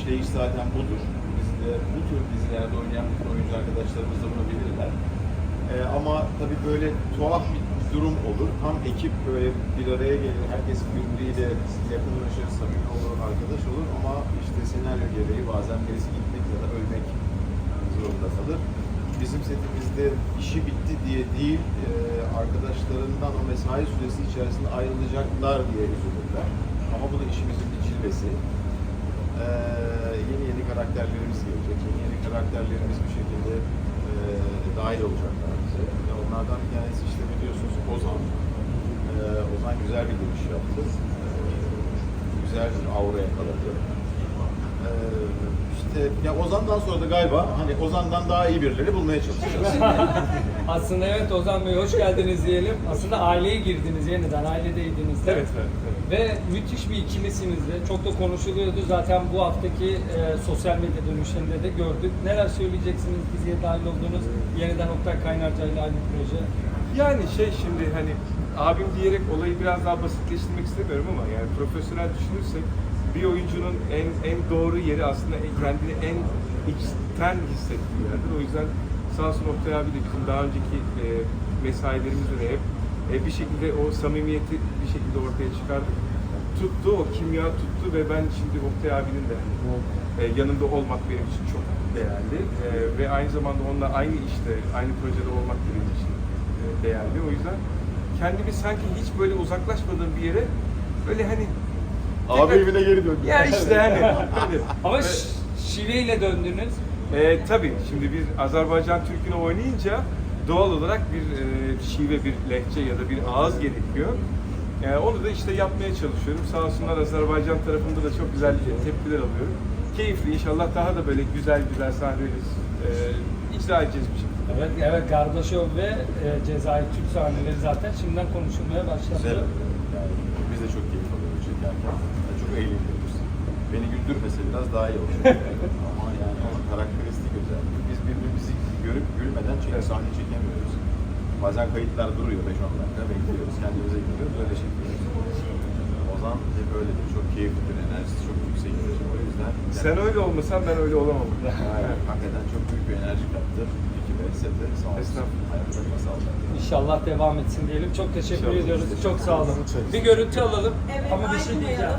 işleyiş zaten budur. Biz de bu tür dizilerde oynayan bütün oyuncu arkadaşlarımız da bunu bilirler. Ee, ama tabii böyle tuhaf bir durum olur. Tam ekip böyle bir araya gelir, herkes birbiriyle yakınlaşır, samimi olur, arkadaş olur ama işte senaryo gereği bazen birisi gitmek ya da ölmek zorunda kalır. Bizim setimizde işi bitti diye değil, e, arkadaşlarından o mesai süresi içerisinde ayrılacaklar diye üzülürler. Ama bu da işimizin bir cilvesi. Karakterlerimiz gelecek. Yeni yeni karakterlerimiz bir şekilde e, dahil olacaklar bize. Ve onlardan bir tanesi işte biliyorsunuz Ozan. Ee, Ozan güzel bir giriş yaptı. Ee, güzel bir aura yakaladı. Ee, işte ya Ozan'dan sonra da galiba hani Ozan'dan daha iyi birileri bulmaya çalışacağız. Aslında evet Ozan Bey hoş geldiniz diyelim. Aslında aileye girdiniz yeniden, ailedeydiniz de. Evet, evet, evet. Ve müthiş bir ikilisiniz de. Çok da konuşuluyordu zaten bu haftaki e, sosyal medya dönüşlerinde de gördük. Neler söyleyeceksiniz diziye dahil olduğunuz yeniden Oktay Kaynarca ile aynı proje? Yani şey şimdi hani abim diyerek olayı biraz daha basitleştirmek istemiyorum ama yani profesyonel düşünürsek bir oyuncunun en en doğru yeri aslında kendini en içten hissettiği yerdir. O yüzden sağ olsun Oktay abi de bizim daha önceki e, mesailerimizde de hep e, bir şekilde o samimiyeti bir şekilde ortaya çıkardık. Tuttu, o kimya tuttu ve ben şimdi Oktay abinin de e, yanında olmak benim için çok değerli E, ve aynı zamanda onunla aynı işte, aynı projede olmak benim için e, değerli. O yüzden kendimi sanki hiç böyle uzaklaşmadığım bir yere böyle hani Abi evine geri döndü. ya işte hani, hani Ama ş- şiveyle döndünüz. e, tabii şimdi bir Azerbaycan Türk'ünü oynayınca doğal olarak bir e, şive, bir lehçe ya da bir ağız gerekiyor. Yani onu da işte yapmaya çalışıyorum. Sağ olsunlar Azerbaycan tarafında da çok güzel tepkiler alıyorum. Keyifli inşallah daha da böyle güzel güzel sahneleri e, icra edeceğiz bir şekilde. Evet, evet Gardaşov ve e, Cezayir Türk sahneleri zaten şimdiden konuşulmaya başladı. Güzel. Yani biz de çok keyif alıyoruz çekerken. Yani eğleniyoruz. Beni güldürmese biraz daha iyi olur. Ama yani onun karakteristik özelliği. Biz birbirimizi görüp gülmeden Evet. sahne çekemiyoruz. Bazen kayıtlar duruyor 5-10 dakika bekliyoruz. Kendimize geliyoruz öyle çekiyoruz. Ozan hep öyledir. Çok keyiflidir. Enerjisi çok yüksektir. O yüzden Sen öyle olmasan ben öyle olamam. Aynen. hakikaten çok büyük bir enerji kattı. Ekibe, sete, sağ olsun. Estağfurullah. Hayatlarına sağlık. İnşallah devam etsin diyelim. Çok teşekkür İnşallah. ediyoruz. Çok sağ olun. Bir görüntü alalım. Evet, Ama bir şey diyeceğim.